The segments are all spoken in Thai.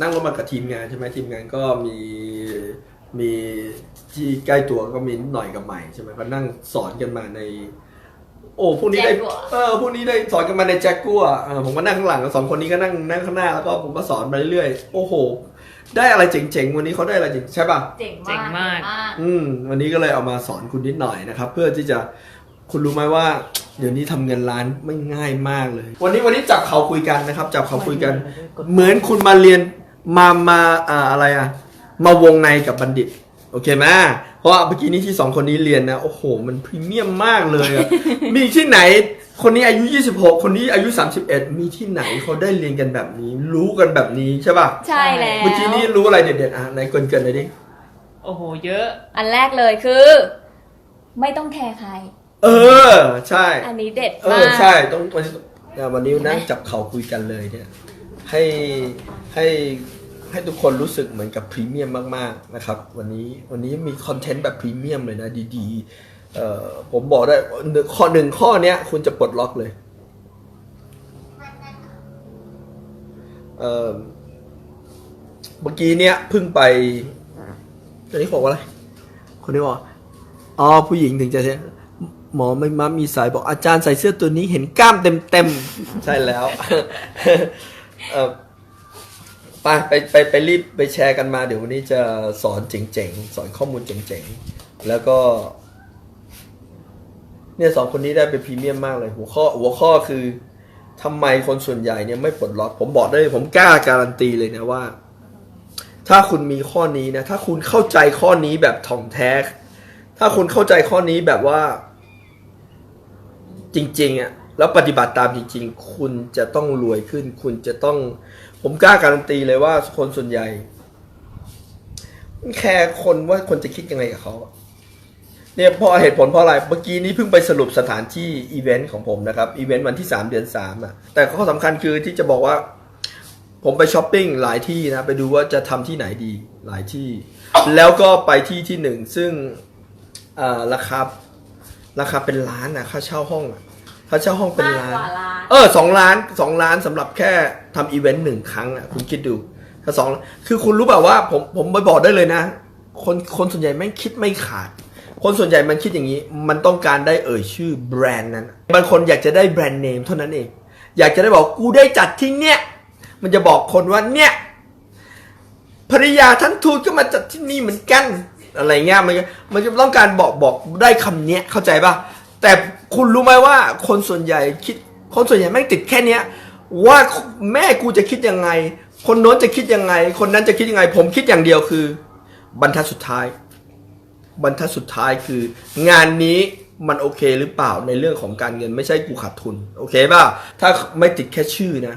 นั่งรถมากับทีมงานใช่ไหมทีมงานก็มีมีที่ใกล้ตัวก็มีนิดหน่อยกับใหม่ใช่ไหมก็นั่งสอนกันมาใน โอ้พวกนี้ได้ Jaguar เออพวกนี้ได้สอนกันมาในแจ็คกัวเออผมก็นั่งข้างหลังสองคนนี้ก็นั่งนั่งข้างหน้าแล้วก็ผมก็สอนไปเรื่อยๆโอ้โห ได้อะไรเจ๋งๆวันนี้เขาได้อะไรเจ๋งใช่ป่ะ เจ๋งเจ๋งมากมากเจ๋งมากอืมวันนี้ก็เลยเอามาสอนคุณนิดหน่อยนะครับ เพื่อที่จะคุณรู้ไหมว่า เดี๋ยวนี้ทำเงินล้านไม่ง่ายมากเลย วันนี้วันนี้จับเขาคุยกันนะครับ จับเขาคุยกัน เหมือนคุณมาเรียน มามาอ่าอะไรอะมาวงในกับบัณฑิต โอเคไหมเพราะว่าเมื่อกี้นี้ที่สองคนนี้เรียนนะ โอ้โห มันพรีเมียมมากเลยอะ มีที่ไหน คนนี้อายุ 26 คนนี้อายุ 31 มีที่ไหนเขาได้เรียนกันแบบนี้ รู้กันแบบนี้ใช่ป่ะ ใช่แล้วเมื่อกี้นี้รู้อะไรเด็ดๆอะไหนเกินเกินๆหน่อยดิ โอ้โห เยอะ อันแรกเลยคือ ไม่ต้องแคร์ใคร เออ ใช่ อันนี้เด็ดเอมาอก ใช่ต้องวันนี้เนี่ยวันนี้นั่งจับเขาคุยกันเลยเนี่ย ให้ให้ ให้ทุกคนรู้สึกเหมือนกับพรีเมียมมากๆนะครับ วันนี้วันนี้มีคอนเทนต์แบบพรีเมียมเลยนะดีๆเอ่อผมบอกได้หนึ่งข้อหนึ่งข้อเนี้ยคุณจะปลดล็อกเลยเอ่อเมื่อกี้เนี้ยเพิ่งไปอันนี้บอกว่าอะไร คนนี้บอกอ๋อผู้หญิงถึงจะใช่หมอไม่มามีสายบอกอาจารย์ใส่เสื้อตัวนี้เห็นกล้ามเต็มเต็มๆใช่แล้วเออ ไปไปไปไปรีบไปแชร์กันมา เดี๋ยววันนี้จะสอนเจ๋งๆ สอนข้อมูลเจ๋งๆ แล้วก็ เนี่ยสองคนนี้ได้เป็นพรีเมียมมากเลย หัวข้อหัวข้อคือทำไมคนส่วนใหญ่เนี่ยไม่ปลดล็อกผมบอกได้ผมกล้าการันตีเลยนะว่า ถ้าคุณมีข้อนี้นะ ถ้าคุณเข้าใจข้อนี้แบบถ่องแท้ ถ้าคุณเข้าใจข้อนี้แบบว่า จริง ๆอะ แล้วปฏิบัติตามจริงๆ คุณจะต้องรวยขึ้น คุณจะต้อง ผมกล้าการันตีเลยว่าคนส่วนใหญ่ แคร์คนว่าคนจะคิดยังไงกับเขาเนี่ยเพราะเหตุผลเพราะอะไร เมื่อกี้นี้เพิ่งไปสรุปสถานที่อีเวนต์ของผมนะครับ อีเวนต์วันที่ 3 เดือน3อะ แต่ข้อสำคัญคือที่จะบอกว่า ผมไปช้อปปิ้งหลายที่นะ ไปดูว่าจะทำที่ไหนดีหลายที่ แล้วก็ไปที่ที่หนึ่งซึ่งราคาราคาเป็นล้านนะค่าเช่าห้องอะ ค่าเช่าห้องเป็นมากล้าน กว่าล้านเออสองล้านสองล้านสำหรับแค่ทำอีเวนต์หนึ่งครั้งอะคุณคิดดูถ้าสองคือคุณรู้แบบว่าผมผมไปบอกได้เลยนะ คนคนส่วนใหญ่ไม่งคิดไม่ขาด คนส่วนใหญ่มันคิดอย่างนี้ มันต้องการได้เอ่ยชื่อแบรนด์นั้นบางคนอยากจะได้แบรนด์เนมเท่านั้นเอง อยากจะได้บอกกูได้จัดที่เนี้ยมันจะบอกคนว่าเนี่ยภริยาท่านทูตก็มาจัดที่นี่เหมือนกัน อะไรเงี้ยมันก็มันจะต้องการบอกบอกได้คำเนี้ยเข้าใจป่ะ แต่คุณรู้ไหมว่าคนส่วนใหญ่คิด คนส่วนใหญ่แม่งติดแค่เนี้ย ว่าแม่กูจะคิดยังไง คนโน้นจะคิดยังไง คนนั้นจะคิดยังไง ผมคิดอย่างเดียวคือ บรรทัดสุดท้าย บรรทัดสุดท้ายคือ งานนี้มันโอเคหรือเปล่าในเรื่องของการเงินไม่ใช่กูขาดทุน โอเคป่ะถ้าไม่ติดแค่ชื่อนะ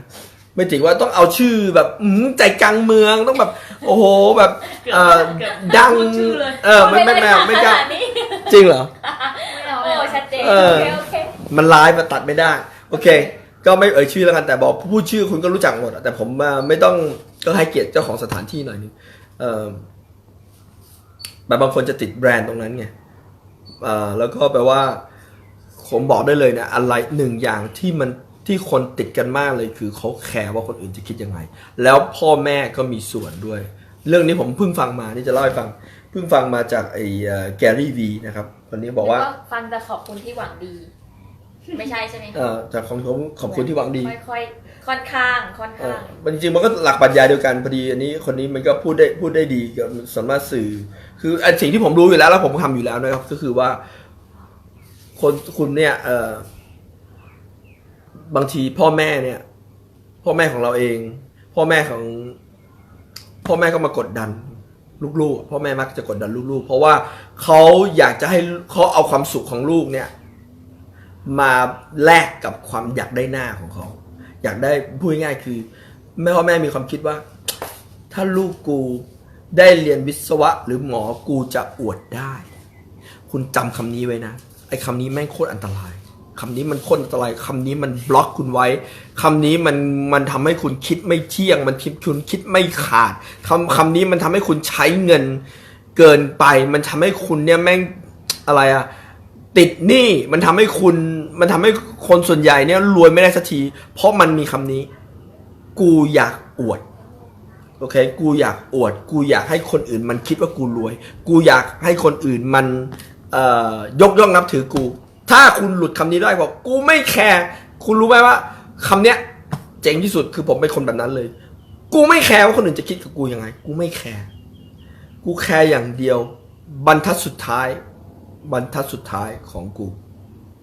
ไม่ติดว่าต้องเอาชื่อแบบอื้อหือใจกลางเมืองต้องแบบ โอ้โหแบบเอ่อเกือบดังพูดชื่อเลยเออไม่ไม่ไม่ไม่กล้าขนาดนี้จริงเหรอโอ้ชัด เจนเอโออเคโอเค มันไลฟ์มาตัดไม่ได้ โอเค ก็ไม่เอ่ยชื่อแล้วกันแต่บอกพูดชื่อคุณก็รู้จักหมดอะแต่ผมมาไม่ต้องก็ให้เกียรติเจ้าของสถานที่หน่อยนึงเออแบบบางคนจะติดแบรนด์ตรงนั้นไงเอ่อแล้วก็แปลว่า ผมบอกได้เลยนะอะไรหนึ่งอย่างที่มันที่คนติดกันมากเลยคือเขาแคร์ว่าคนอื่นจะคิดยังไง แล้วพ่อแม่ก็มีส่วนด้วย เรื่องนี้ผมเพิ่งฟังมานี่จะเล่าให้ฟังเพิ่งฟังมาจากไอ้แกรี่วีนะครับ คนนี้บอกว่า ฟังแต่ขอบคุณที่หวังดี ไม่ใช่ใช่ไหมเอ่อจากของผมขอบคุณที่หวังดี ค่อยๆ ค่อนข้าง ค่อนเอข้าองมันจริงๆมันก็หลักปรัชญาเดียวกันพอดีอันนี้คนนี้มันก็พูดได้พูดได้ดีกับสามารถสื่อ คือไอ้สิ่งที่ผมรู้อยู่แล้วแล้วผมทำอยู่แล้วนะครับ ก็คือว่า คนคุณเนี่ย เออบางทีพ่อแม่เนี่ย พ่อแม่ของเราเอง พ่อแม่ของ พ่อแม่ก็มากดดัน ลูกๆพ่อแม่มักจะกดดันลูกๆ เพราะว่าเขาอยากจะให้เขาเอาความสุขของลูกเนี่ย มาแลกกับความอยากได้หน้าของเขาอยากได้พูดง่ายคือ แม่พ่อแม่มีความคิดว่า ถ้าลูกกูได้เรียนวิศวะ หรือหมอกูจะอวดได้ คุณจำคำนี้ไว้นะไอ้คำนี้แม่งโคตรอันตราย คำนี้มันโคตรอันตรายคำนี้มันบล็อกคุณไว้คำนี้มันมันทำให้คุณคิดไม่เที่ยง มันคิดคุณคิดไม่ขาดคำคำนี้มันทำให้คุณใช้เงินเกินไป มันทำให้คุณเนี่ยแม่งอะไรอะติดหนี้มันทำให้คุณ มันทำให้คนส่วนใหญ่เนี่ยรวยไม่ได้สักที เพราะมันมีคำนี้ กูอยากอวดโอเค กูอยากอวด กูอยากให้คนอื่นมันคิดว่ากูรวย กูอยากให้คนอื่นมันเอ่อยกย่องนับถือกู ถ้าคุณหลุดคำนี้ได้บอกกูไม่แคร์คุณรู้ไหมว่าคำเนี้ยเจ๋งที่สุดคือผมเป็นคนแบบนั้นเลย กูไม่แคร์ว่าคนอื่นจะคิดกับกูยังไง กูไม่แคร์กูแคร์อย่างเดียว บรรทัดสุดท้าย บรรทัดสุดท้ายของกู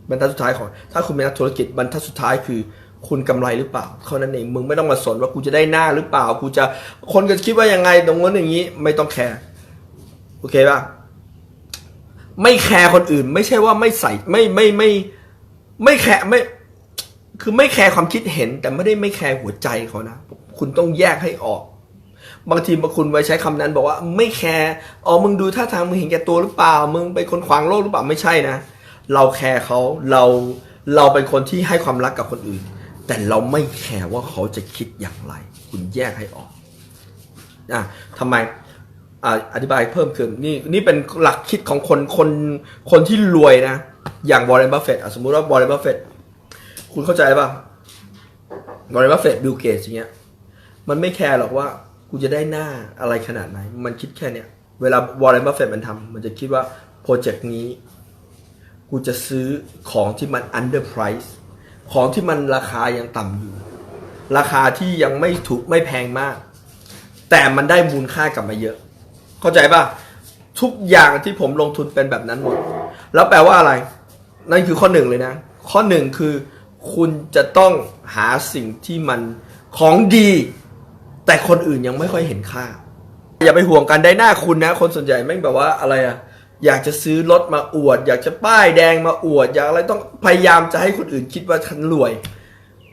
บรรทัดสุดท้ายของ ถ้าคุณเป็นนักธุรกิจบรรทัดสุดท้ายคือ คุณกำไรหรือเปล่าเท่านั้นเองมึงไม่ต้องมาสนว่ากูจะได้หน้าหรือเปล่า กูจะคนก็คิดว่ายังไงตรงนั้นอย่างนี้ ไม่ต้องแคร์โอเคป่ะ ไม่แคร์คนอื่น ไม่ใช่ว่าไม่ใส่ไม่ไม่ไม่ไม่แคร์ไม่คือไม่แคร์ความคิดเห็น แต่ไม่ได้ไม่แคร์หัวใจเขานะ คุณต้องแยกให้ออก บางทีบางคุณไปใช้คำนั้นบอกว่าไม่แคร์อ๋อมึงดูท่าทางมึงเห็นแก่ตัวหรือเปล่า มึงเป็นคนขวางโลกหรือเปล่าไม่ใช่นะ เราแคร์เขาเราเราเป็นคนที่ให้ความรักกับคนอื่น แต่เราไม่แคร์ว่าเขาจะคิดอย่างไร คุณแยกให้ออกอะทำไม อธิบายเพิ่มคือนี่นี่เป็นหลักคิดของคนคนคนที่รวยนะ อย่างวอร์เรนบัฟเฟตสมมุติว่าวอร์เรนบัฟเฟตคุณเข้าใจป่ะวอร์เรนบัฟเฟตบิลเกตอย่างเงี้ย มันไม่แคร์หรอกว่ากูจะได้หน้าอะไรขนาดไหน มันคิดแค่เนี้ย เวลาวอร์เรนบัฟเฟตมันทำมันจะคิดว่าโปรเจกต์นี้ กูจะซื้อของที่มัน under price ของที่มันราคายังต่ำอยู่ ราคาที่ยังไม่ถูกไม่แพงมาก แต่มันได้มูลค่ากลับมาเยอะ เข้าใจป่ะ ทุกอย่างที่ผมลงทุนเป็นแบบนั้นหมด แล้วแปลว่าอะไร นั่นคือข้อหนึ่งเลยนะ ข้อหนึ่งคือ คุณจะต้องหาสิ่งที่มันของดี แต่คนอื่นยังไม่ค่อยเห็นค่า อย่าไปห่วงกันได้หน้าคุณนะ คนส่วนใหญ่แม่งแบบว่าอะไรอะอยากจะซื้อรถมาอวด อยากจะป้ายแดงมาอวด อยากอะไรต้องพยายามจะให้คนอื่นคิดว่าฉันรวย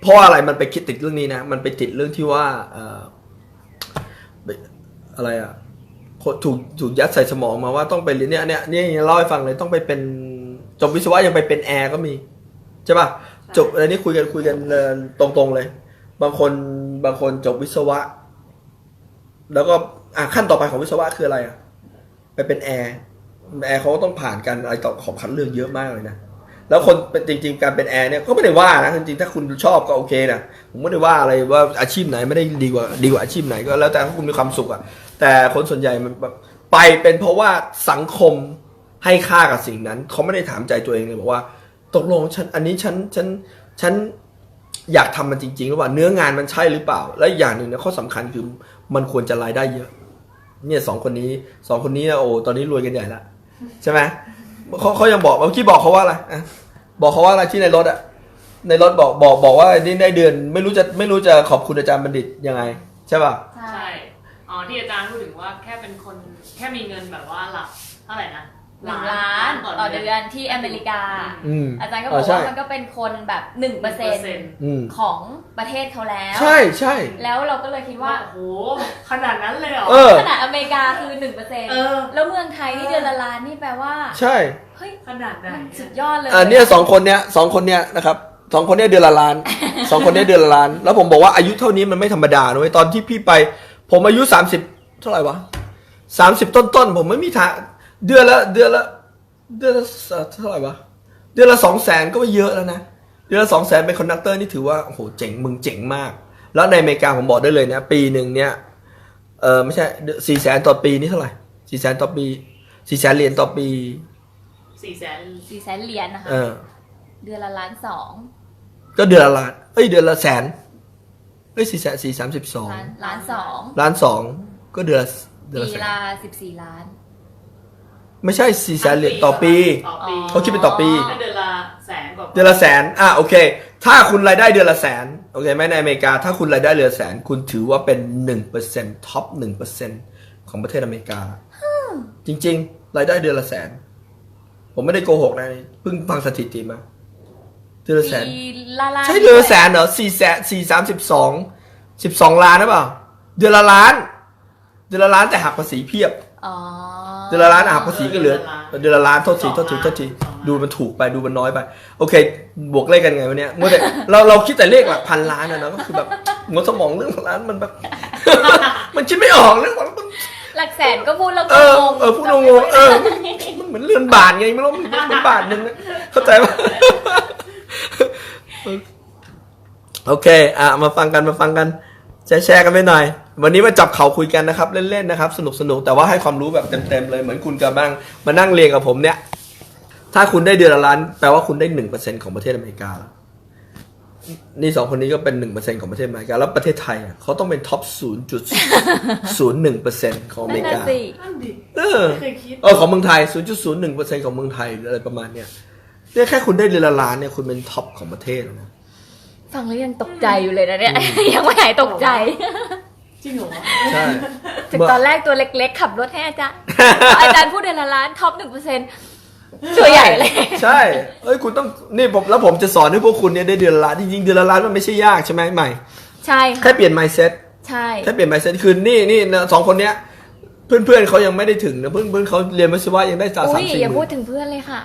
เพราะอะไรมันไปคิดติดเรื่องนี้นะ มันไปติดเรื่องที่ว่าอออะไรอะ ถูกถูกยัดใส่สมองมาว่าต้องไปเรียนเนี่ยเนี่ยเนี่ยเล่าให้ฟังเลยต้องไปเป็นจบวิศวะยังไปเป็นแอร์ก็มีใช่ป่ะจบอะไรนี้คุยกันคุยกันเอ่อตรงๆเลย บางคนบางคนจบวิศวะ แล้วก็อะขั้นต่อไปของวิศวะคืออะไรอะไปเป็นแอร์แอร์เขาก็ต้องผ่านการอะไรต่อของคัดเลือกเยอะมากเลยนะแล้วคนเป็นจริง ๆ การเป็นแอร์เนี่ยก็ไม่ได้ว่านะจริงๆถ้าคุณชอบก็โอเคนะผมไม่ได้ว่าอะไรว่าอาชีพไหนไม่ได้ดีกว่าดีกว่าอาชีพไหนก็แล้วแต่ถ้าคุณมีความสุขอะ แต่คนส่วนใหญ่มันแบบไปเป็นเพราะว่าสังคมให้ค่ากับสิ่งนั้น เขาไม่ได้ถามใจตัวเองเลยบอกว่า ตกลงฉันอันนี้ฉันฉันฉันอยากทำมันจริงๆหรือเปล่าเนื้องานมันใช่หรือเปล่า และอย่างหนึ่งนะข้อสำคัญคือมันควรจะรายได้เยอะ เนี่ยสองคนนี้สองคนนี้นะโอ้ตอนนี้รวยกันใหญ่ละใช่ไหมเขาเขายังบอกเมื่อกี้บอกเขาว่าอะไระบอกเขาว่าอะไรที่ในรถอะในรถบอกบอกบอกว่านี่ได้เดือน ไม่รู้จะไม่รู้จะขอบคุณอาจารย์บัณฑิตยังไง ใช่ป่ะใช่ อ๋อที่อาจารย์พูดถึงว่าแค่เป็นคนแค่มีเงินแบบว่าหลักเท่าไหร่นะหนึ่งล้านต่อเดือนที่อเมริกา อืม อาจารย์ก็บอ๋ออกใช่ว่ามันก็เป็นคนแบบหนึ่งเปอร์เซ็นต์อืมของประเทศเขาแล้ว ใช่ใช่แล้วเราก็เลยคิดว่าว่าโอ้โหขนาดนั้นเลยเหรอเออขนาดอเมริกาคือหนึ่งเปอร์เซ็นต์เออแล้วเมืองไทยนี่เดือนละล้านนี่แปลว่า ใช่เฮ้ยขนาดไหนมันสุดยอดเลยอ่าเนี่ยสองคนเนี้ยสองคนเนี้ยนะครับสองคนเนี้ยเดือนละล้านสองคนเนี้ยเดือนละล้าน แล้วผมบอกว่าอายุเท่านี้มันไม่ธรรมดานะเว้ยตอนที่พี่ไป ผมอายุสามสิบเท่าไหร่วะสามสิบต้นๆผมไม่มีทางเดือนละเดือนละเดือนละเท่าไหร่วะเดือนละสองแสนก็ไม่เยอะแล้วนะเดือนละสองแสนเป็นคอนดักเตอร์นี่ถือว่าโอ้โหเจ๋งมึงเจ๋งมาก แล้วในอเมริกาผมบอกได้เลยนะ ปีหนึ่งเนี่ยเออไม่ใช่สี่แสนต่อปีนี่เท่าไหร่สี่แสนต่อปีสี่แสนเหรียญต่อปีสี่แสนสี่แสนเหรียญนะคะเออเดือนละล้านสองก็เดือนละล้านเอ้ยเดือนละแสน เอ้ยสี่แสนสี่สามสิบสองล้านล้านสองล้านสองก็เดือนละเดือนปีละแสนละสิบสี่ล้าน ไม่ใช่สี่แสนเหรียญต่อปี ต่อปีเขาคิดเป็นต่อปีก็เดือนละแสนกว่าเดือนละแสนอะโอเค ถ้าคุณรายได้เดือนละแสนโอเคไหมในอเมริกา ถ้าคุณรายได้เดือนละแสน คุณถือว่าเป็นหนึ่งเปอร์เซ็นต์ท็อปหนึ่งเปอร์เซ็นต์ของประเทศอเมริกา จริง ๆ รายได้เดือนละแสน ผมไม่ได้โกหกนะเพิ่งฟังสถิติมา เดือนละแสนปีละล้านใช่เดือนละแสนเหรอสี่แสนสี่สามสิบสองสิบสองล้านหรือเปล่า เดือนละล้าน เดือนละล้านแต่หักภาษีเพียบ อ๋อเดือนละล้านหักภาษีก็เหลือ เดือนละล้านโทษทีโทษทีโทษทีดูมันถูกไปดูมันน้อยไป โอเค บวกเลขกันไงวะเนี่ยมัวแต่เราเราคิดแต่เลขหลักพันล้านนะเนาะก็คือแบบหัวสมองเรื่องล้านมันแบบ มันคิดไม่ออกเรื่องมัน หลักแสนก็พูดแล้วเอก็องงเออพูดงงๆเออ มันเหมือนเรือนบาทไงไม่รู้มันเหมือนบาทหนึ่งนะเข้าใจปะ โอเค อะ มาฟังกัน มาฟังกัน แชร์แชร์กันไปหน่อย วันนี้มาจับเขาคุยกันนะครับ เล่นๆนะครับ สนุกสนุกแต่ว่าให้ความรู้แบบเต็มๆเลย เหมือนคุณกับบ้างมานั่งเรียนกับผมเนี่ย ถ้าคุณได้เดือนละล้าน แปลว่าคุณได้หนึ่งเปอร์เซ็นของประเทศอเมริกาแล้วนี่สองคนนี้ก็เป็นหนึ่งเปอร์เซ็นของประเทศอเมริกา แล้วประเทศไทยอะเขาต้องเป็นท็อปศูนย์จุดศูนย์หนึ่งเปอร์เซ็นของอเมนั่นริน่ะกาสินั่นดิเออ ไม่เคยคิด เออของเมืองไทย 0.01%ของเมืองไทยหรืออะไรประมาณเนี้ยเนี่ยแค่คุณได้เดือนละล้านเนี่ยคุณเป็นท็อปของประเทศแล้วนะ ฟังแล้วยังตกใจอยู่เลยนะเนี่ย ยังไม่หายตกใจจริงเหรอใช่ถึงตอนแรกตัวเล็กๆ ขับรถให้อาจารย์ อาจารย์พูดเดือนละล้านท็อปหนึ่งเปอร์เซ็นต์ตัวใหญ่เลย ใช่ เอ้ยคุณต้องนี่ผมแล้วผมจะสอนให้พวกคุณเนี่ยได้เดือนละล้านจริงๆเดือนละล้านมันไม่ใช่ยากใช่ไหมใหม่ ใช่แค่ค่ะเปลี่ยน mindset ใช่ แค่เปลี่ยน mindset คือนี่นี่นะสองคนเนี้ยเพื่อนๆเขายังไม่ได้ถึงนะเพื่อนเพื่อนเขาเรียนวิศวะยังได้จ่าอุ้สามยสี่อย่าหพูมื่ดนถึงเพื่อนเลยค่ะ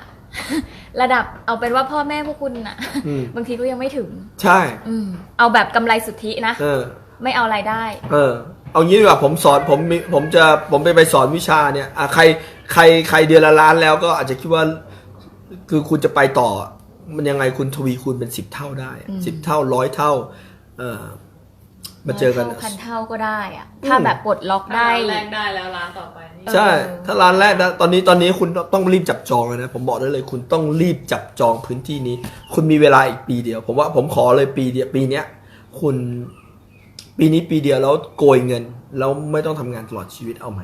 ระดับเอาเป็นว่าพ่อแม่พวกคุณน่ะ อืม บางทีก็ยังไม่ถึง ใช่ อืมเอาแบบกำไรสุทธินะ เออ ไม่เอารายได้ เออ เอางี้ดีกว่าผมสอนผมมีผมจะผมไปไปสอนวิชาเนี่ยอะใครใครใครเดือนละล้านแล้วก็อาจจะคิดว่า คือคุณจะไปต่อ มันยังไงคุณทวีคูณเป็นสิบเท่าได้อืม สิบเท่าร้อยเท่า เออมาเจอกัน ร้ยท่าพันเท่าก็ได้อะถ้าแบบปลดล็อกได้ แรกได้แล้วร้านต่อไปนี่ ใช่เออถ้าร้านแรกนะ ตอนนี้ตอนนี้คุณต้องรีบจับจองเลยนะ ผมบอกได้เลยคุณต้องรีบจับจองพื้นที่นี้ คุณมีเวลาอีกปีเดียว ผมว่าผมขอเลยปีเดียวปีเนี้ย คุณ ปีนี้ปีเดียวแล้วโกยเงิน แล้วไม่ต้องทำงานตลอดชีวิตเอาไหม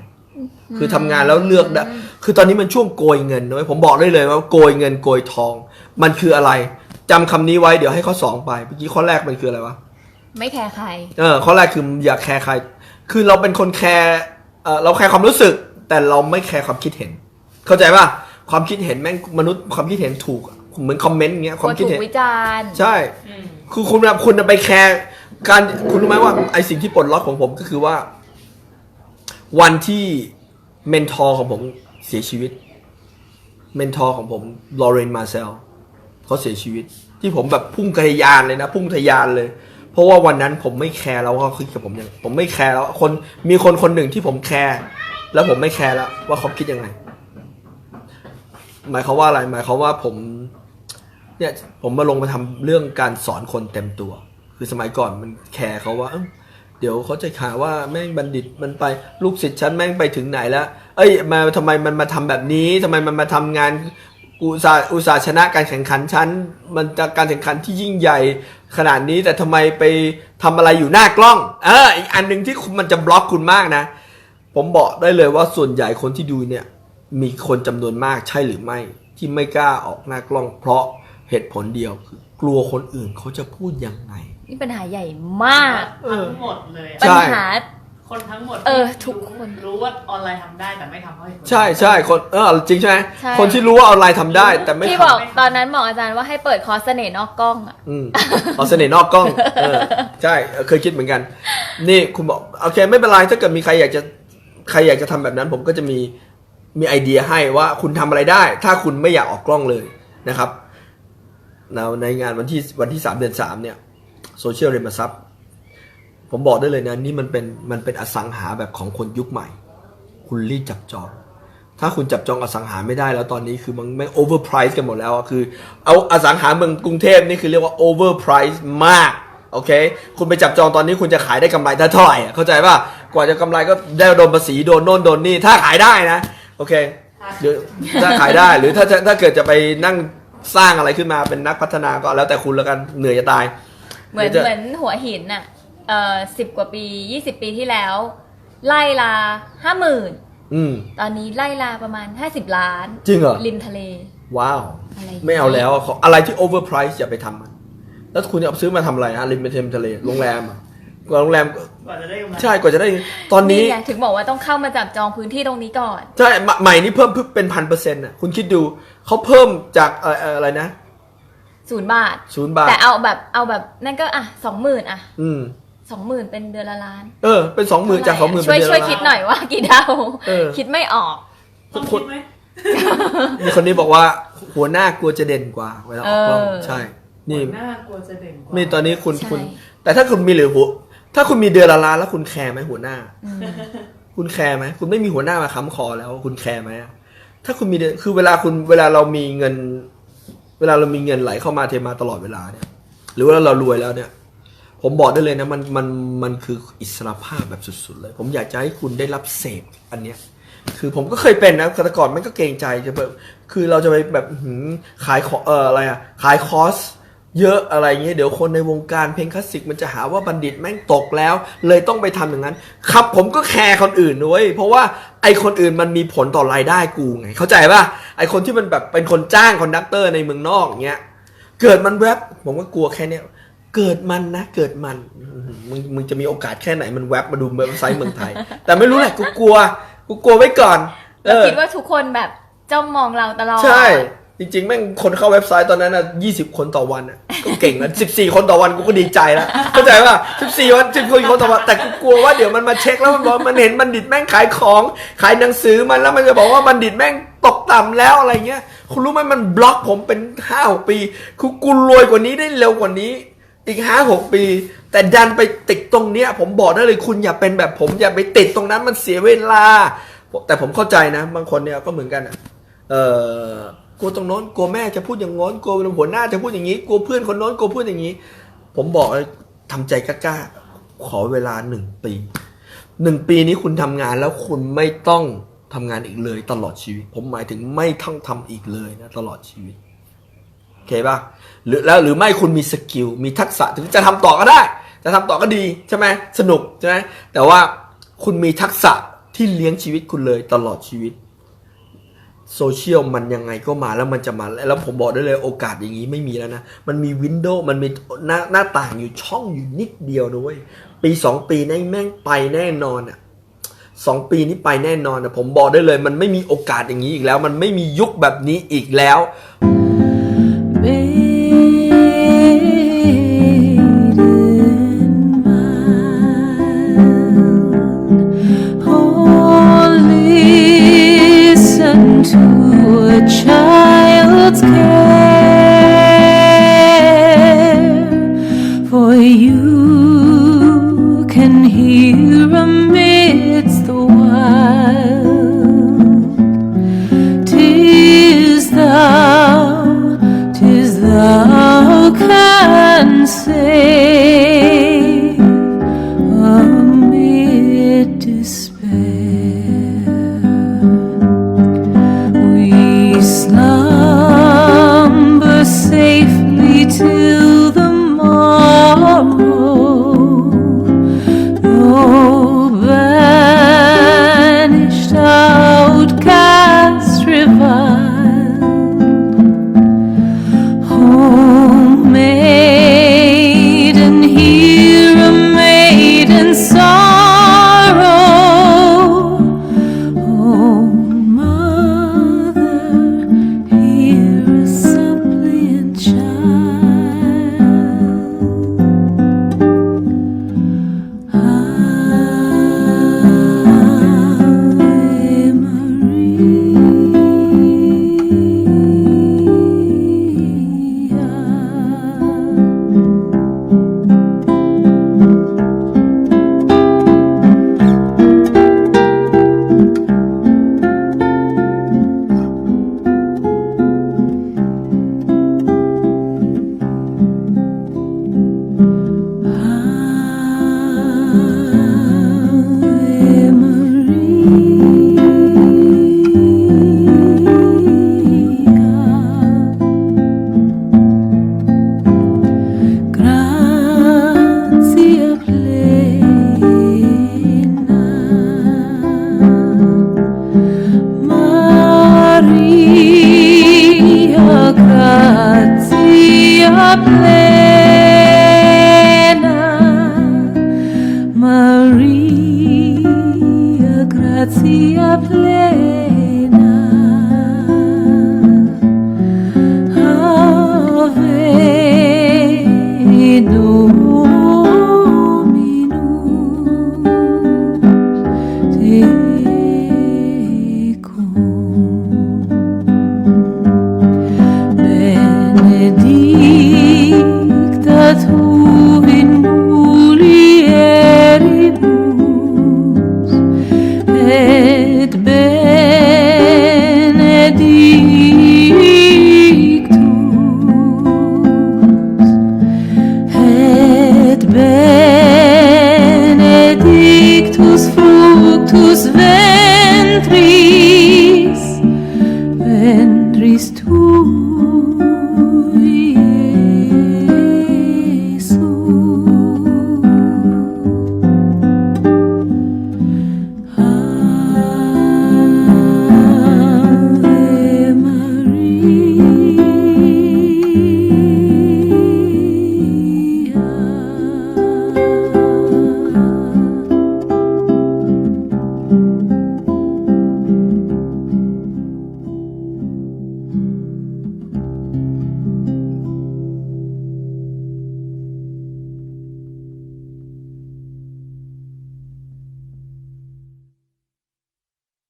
คือทำงานแล้วเลือกได้คือตอนนี้มันช่วงโกยเงินนะเว้ยผมบอกได้เลยว่าโกยเงินโกยทอง มันคืออะไรจำคำนี้ไว้เดี๋ยวให้ข้อสองไปเมื่อกี้ข้อแรกมันคืออะไรวะ ไม่แคร์ใคร เออข้อแรกคืออย่าแคร์ใคร คือเราเป็นคนแคร์เออเราแคร์ความรู้สึก แต่เราไม่แคร์ความคิดเห็น เข้าใจป่ะความคิดเห็นแม่งมนุษย์ความคิดเห็นถูกอะเหมือนคอมเมนต์เงี้ยกความลัวคิดถูเห็กนวิจารณ์ ใช่ อืมคือคุณแบบคุณไปแคร์การคุณรู้ไหมว่าไอสิ่งที่ปลดล็อกของผมก็คือว่า วันที่เมนทอร์ของผมเสียชีวิต เมนทอร์ของผมลอเรนมาเซลเขาเสียชีวิต ที่ผมแบบพุ่งทะยานเลยนะ พุ่งทะยานเลย เพราะว่าวันนั้นผมไม่แคร์แล้วว่าเขาคิดกับผมยังผมไม่แคร์แล้วคนมีคนคนหนึ่งที่ผมแคร์ แล้วผมไม่แคร์แล้วว่าเขาคิดยังไง หมายความว่าอะไร หมายความว่าผม เนี่ย ผมมาลงมาทำเรื่องการสอนคนเต็มตัว คือสมัยก่อนมันแคร์เขาว่าเเดี๋ยวเขาจะข่าวว่าแม่งบัณฑิตมันไปลูกศิษย์ฉันแม่งไปถึงไหนแล้ว เอ้ย มาทำไมมันมาทำแบบนี้ทำไมมันมาทำงานอุตสาห์อุตสาห์ชนะการแข่งขันชั้น มันจะการแข่งขันที่ยิ่งใหญ่ขนาดนี้แต่ทำไมไปทำอะไรอยู่หน้ากล้อง เอออีกอันหนึ่งที่มันจะบล็อกคุณมากนะ ผมบอกได้เลยว่าส่วนใหญ่คนที่ดูเนี่ย มีคนจำนวนมากใช่หรือไม่ ที่ไม่กล้าออกหน้ากล้องเพราะเหตุผลเดียวคือกลัวคนอื่นเขาจะพูดยังไง นี่ปัญหาใหญ่มาก ทั้งหมดเลยอะปัใช่ ญหา คนทั้งหมดเออที่ทุกคน รู้ว่าออนไลน์ทำได้แต่ไม่ทำเพราะเหตุผล ใช่ใช่คนเออจริงใช่ไหมใช่ คนที่รู้ว่าออนไลน์ทำได้แต่ไม่ที่ทบอกตอนนั้นบอกอาจารย์ว่าให้เปิดคอร์สเสน่ห์นอกกล้องอะำอืมเอาเสน่ห์นอกกล้องเออใช่เออเคยคิดเหมือนกัน นี่คุณบอกโอเคไม่เป็นไรถ้าเกิดมีใครอยากจะ ใครอยากจะทำแบบนั้นผมก็จะมีมีไอเดียให้ว่าคุณทำอะไรได้ ถ้าคุณไม่อยากออกกล้องเลยนะครับในงานวันที่วันที่สามเดือนสามเนี่ยโซเชียลเรมซับผมบอกได้เลยนะนี่มันเป็นมันเป็นอสังหาแบบของคนยุคใหม่ คุณรีบจับจอง ถ้าคุณจับจองอสังหาไม่ได้แล้วตอนนี้คือมันไม่โอเวอร์ไพรส์กันหมดแล้วคือ เอาอสังหาเมืองกรุงเทพนี่คือเรียกว่าโอเวอร์ไพรส์มาก โอเค คุณไปจับจองตอนนี้คุณจะขายได้กำไรเท่าไหร่อะเข้าใจป่ะ กว่าจะกำไรก็ได้โดนภาษีโดนโน่นโดนนี่ถ้าขายได้นะ โอเคหรือถ้าขายได้หรือถ้าจะถ้าเกิดจะไปนั่งสร้างอะไรขึ้นมาเป็นนักพัฒนาก็แล้วแต่คุณแล้วกันเหนื่อยจะตาย เหมือนเดี๋ยวจะเหมือนหัวหินน่ะเอ่อสิบกว่าปียี่สิบปีที่แล้ว ไล่ลาห้าหมื่นอืมตอนนี้ไล่ลาประมาณห้าสิบล้าน จริงเหรอริมทะเล ว้าวอะไรไม่เอาแล้วอะขออะไรที่โอเวอร์ไพรส์อย่าไปทำมัน แล้วคุณจะเอาซื้อมาทำอะไรฮะริมเทมทะเลโรงแรมอะกว่าโรงแรมกว่าจะได้กำไรใช่กว่าจะได้ ตอนนี้ ไงถึงบอกว่าต้องเข้ามาจับจองพื้นที่ตรงนี้ก่อน ใช่ใหม่ใหม่นี่เพิ่มเป็นพันเปอร์เซ็นต์อะคุณคิดดูเขาเพิ่มจากเอ่อเอ่ออะไรนะศูนย์บาท ศูนย์บาทแต่เอาแบบเอาแบบนั่นก็อะสองหมื่นอะอืม สองหมื่นเป็นเดือนละล้านเออ เป็นสองหมื่นจากสองหมื่นช่วยเป็นเดือนช่วยละคิดหน่อยว่ากี่เท่าเออ คิดไม่ออก ต้องคิดไหม มีคนนี้บอกว่าหัวหน้ากลัวจะเด่นกว่าเวลาออกกล้องเออ ใช่ นี่หน้ากลัวจะเด่นกว่านี่ตอนนี้คุณใช่ คุณ แต่ถ้าคุณมีเหลือหัวถ้าคุณมีเดือนละล้านแล้วคุณแคร์ไหมหัวหน้า อืมคุณแคร์ไหมคุณไม่มีหัวหน้ามาค้ำคอแล้ว คุณแคร์ไหมอะถ้าคุณมีเดือนคือเวลาคุณเวลาเรามีเงิน เวลาเรามีเงินไหลเข้ามาเทมาตลอดเวลาเนี่ย หรือว่าเรารวยแล้วเนี่ยผผมบอกได้เลยนะ มันมันมันคืออิสรภาพแบบสุด ๆ เลย ผมอยากจะให้คุณได้รับเสพอันเนี้ย คือผมก็เคยเป็นนะแต่ก่อนมันก็เกรงใจจะแบบคือเราจะไปแบบอื้อหือขายขอเอออะไรอะขายคอร์ส เยอะอะไรเงี้ยเดี๋ยวคนในวงการเพลงคลาสสิกมันจะหาว่าบัณฑิตแม่งตกแล้ว เลยต้องไปทำอย่างนั้น ครับผมก็แคร์คนอื่นด้วยเพราะว่าไอคนอื่นมันมีผลต่อรายได้กูไงเข้าใจป่ะไอคนที่มันแบบเป็นคนจ้างคอนดักเตอร์ในเมืองนอกเงี้ยเกิดมันแวบผมก็กลัวแค่เนี้ยเกิดมันนะเกิดมันอื้อหือมึงมึงจะมีโอกาสแค่ไหนมันแวบมาดูเว็บไซต์เมืองไทย แต่ไม่รู้แหละกูกลัว กูกลัวไว้ก่อนเอเราอคิดว่าทุกคนแบบจ้องมองเราตลอดใช่จริงๆแม่งคนเข้าเว็บไซต์ตอนนั้นอะยี่สิบคนต่อวันอะ ก็เก่งแล้วสิบสี่คนต่อวันกูก็ดีใจแล้วเข้าใจป่ะสิบสี่วันสิบคนต่อวันแต่กูกลัวว่าเดี๋ยวมันมาเช็คแล้วมันบอกมันเห็นบัณฑิตแม่งขายของขายหนังสือมันแล้วมันจะบอกว่าบัณฑิตแม่งตกต่ำแล้วอะไรเงี้ย คุณรู้ไหมมันบล็อกผมเป็นห้าหกปีคือกูรวยกว่านี้ได้เร็วกว่านี้ อีกห้าหกปี แต่ดันไปติดตรงเนี้ย ผมบอกได้เลยคุณอย่าเป็นแบบผมอย่าไปติดตรงนั้นมันเสียเวลา แต่ผมเข้าใจนะ บางคนเนี่ยก็เหมือนกันอะเออ ลัวตรงโน้นกลัวแม่จะพูดอย่างโน้นกลัวหัวหน้าจะพูดอย่างนี้กลัวเพื่อนคนโน้นกลัวเพื่อนอย่างนี้ ผมบอกเลยทำใจกล้าๆขอเวลาหนึ่งปีหนึ่งปีนี้คุณทำงานแล้วคุณไม่ต้องทำงานอีกเลยตลอดชีวิต ผมหมายถึงไม่ต้องทำอีกเลยนะตลอดชีวิตโอเคป่ะหรือแล้วหรือไม่คุณมีสกิลมีทักษะถึงจะทำต่อก็ได้ จะทำต่อก็ดีใช่ไหมสนุกใช่ไหมแต่ว่าคุณมีทักษะที่เลี้ยงชีวิตคุณเลยตลอดชีวิต โซเชียลมันยังไงก็มาแล้วมันจะมา แล้วผมบอกได้เลยโอกาสอย่างนี้ไม่มีแล้วนะ มันมีวินโดว์มันมีหน้าหน้าต่างอยู่ช่องอยู่นิดเดียวนะเว้ย ปีสองปีนี่แม่งไปแน่นอนอะสองปีนี้ไปแน่นอนอะผมบอกได้เลย มันไม่มีโอกาสอย่างนี้อีกแล้ว มันไม่มียุคแบบนี้อีกแล้ว You.